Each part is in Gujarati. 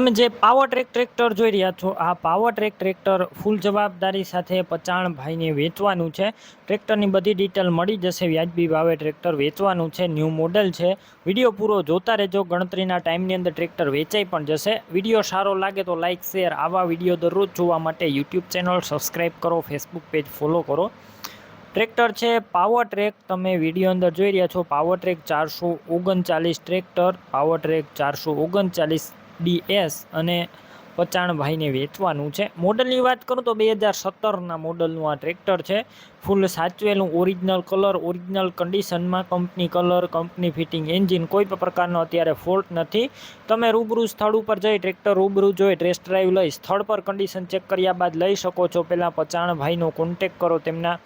તમે જે પાવર ટ્રેક ટ્રેક્ટર જોઈ રહ્યા છો, આ પાવર ટ્રેક ટ્રેક્ટર ફૂલ જવાબદારી સાથે પચાણ ભાઈને વેચવાનું છે. ટ્રેક્ટરની બધી ડિટેલ મળી જશે, વ્યાજબી ભાવે ટ્રેક્ટર વેચવાનું છે ન્યૂ મોડલ છે. વીડિયો પૂરો જોતા રહેજો, ગણતરીના ટાઈમની અંદર ટ્રેક્ટર વેચાઈ પણ જશે. વીડિયો સારો લાગે તો લાઇક શેર આવા વીડિયો દરરોજ જોવા માટે યુટ્યુબ ચેનલ સબસ્ક્રાઈબ કરો ફેસબુક પેજ ફોલો કરો. ટ્રેક્ટર છે પાવર ટ્રેક તમે વીડિયો અંદર જોઈ રહ્યા છો. પાવર ટ્રેક ચારસો ઓગણચાલીસ ટ્રેક્ટર પાવર ટ્રેક ચારસો ઓગણચાલીસ ડીએસ અને પચાણભાઈને વેચવાનું છે. મોડલની વાત કરું તો બે હજાર સત્તરના મોડલનું આ ટ્રેક્ટર છે. ફૂલ સાચવેલું, ઓરિજિનલ કલર, ઓરિજિનલ કન્ડિશનમાં company colour, company fitting, engine કોઈ પણ પ્રકારનો અત્યારે ફોલ્ટ નથી. તમે રૂબરૂ સ્થળ ઉપર જઈ ટ્રેક્ટર રૂબરૂ જોઈ, ટેસ્ટ ડ્રાઈવ લઈ, સ્થળ પર કન્ડિશન ચેક કર્યા બાદ લઈ શકો છો. પહેલાં પચાણભાઈનો કોન્ટેક કરો તેમના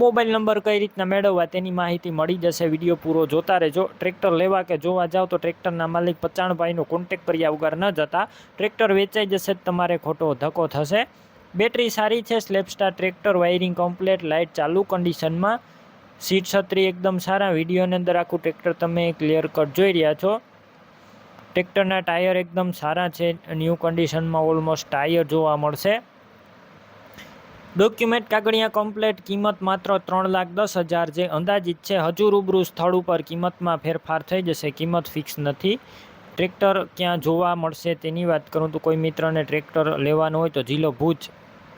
મોબાઈલ નંબર કઈ રીતના મેળવવા તેની માહિતી મળી જશે. વીડિયો પૂરો જોતા રહેજો. ટ્રેક્ટર લેવા કે જોવા જાઓ તો ટ્રેક્ટરના માલિક પચાણભાઈનો કોન્ટેક કર્યા વગર ન જતા ટ્રેક્ટર વેચાઈ જશે તમારે ખોટો ધક્કો થશે. બેટરી સારી છે સ્લેપસ્ટાર ટ્રેક્ટર, વાયરિંગ કમ્પ્લેટ લાઇટ ચાલુ કન્ડિશનમાં સીટ છત્રી એકદમ સારા. વિડીયોની અંદર આખું ટ્રેક્ટર તમે ક્લિયર કટ જોઈ રહ્યા છો. ટ્રેક્ટરના ટાયર એકદમ સારા છે. ન્યૂ કન્ડિશનમાં ઓલમોસ્ટ ટાયર જોવા મળશે. ડોક્યુમેન્ટ કાગળિયા કમ્પ્લેટ કિંમત માત્ર ત્રણ લાખ દસ હજાર જે અંદાજિત છે, હજુ રૂબરૂ સ્થળ ઉપર કિંમતમાં ફેરફાર થઈ જશે, કિંમત ફિક્સ નથી. ટ્રેક્ટર ક્યાં જોવા મળશે તેની વાત કરું તો કોઈ મિત્રને ટ્રેક્ટર લેવાનું હોય તો જિલ્લો ભુજ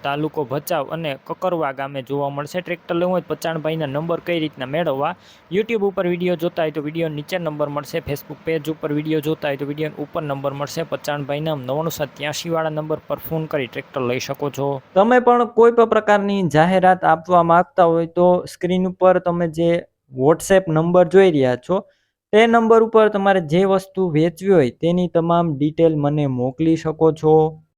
તાલુકો ભચાઉ અને કકરવા ગામે જોવા મળશે. ટ્રેક્ટર લેવું હોય તો પચાણભાઈના નંબર કઈ રીતના મેળવવા? યુટ્યુબ ઉપર વીડિયો જોતા હોય તો વીડિયો નીચે નંબર મળશે. ફેસબુક પેજ ઉપર વીડિયો જોતા હોય તો વીડિયો ઉપર નંબર મળશે. પચાણભાઈના નવ્વાણું સાત ત્યાંસીવાળા નંબર પર ફોન કરી ટ્રેક્ટર લઈ શકો છો. તમે પણ કોઈ પણ પ્રકારની જાહેરાત આપવા માંગતા હોય તો સ્ક્રીન ઉપર તમે જે વોટ્સએપ નંબર જોઈ રહ્યા છો, તે નંબર ઉપર તમારે જે વસ્તુ વેચવી હોય તેની તમામ ડિટેલ મને મોકલી શકો છો.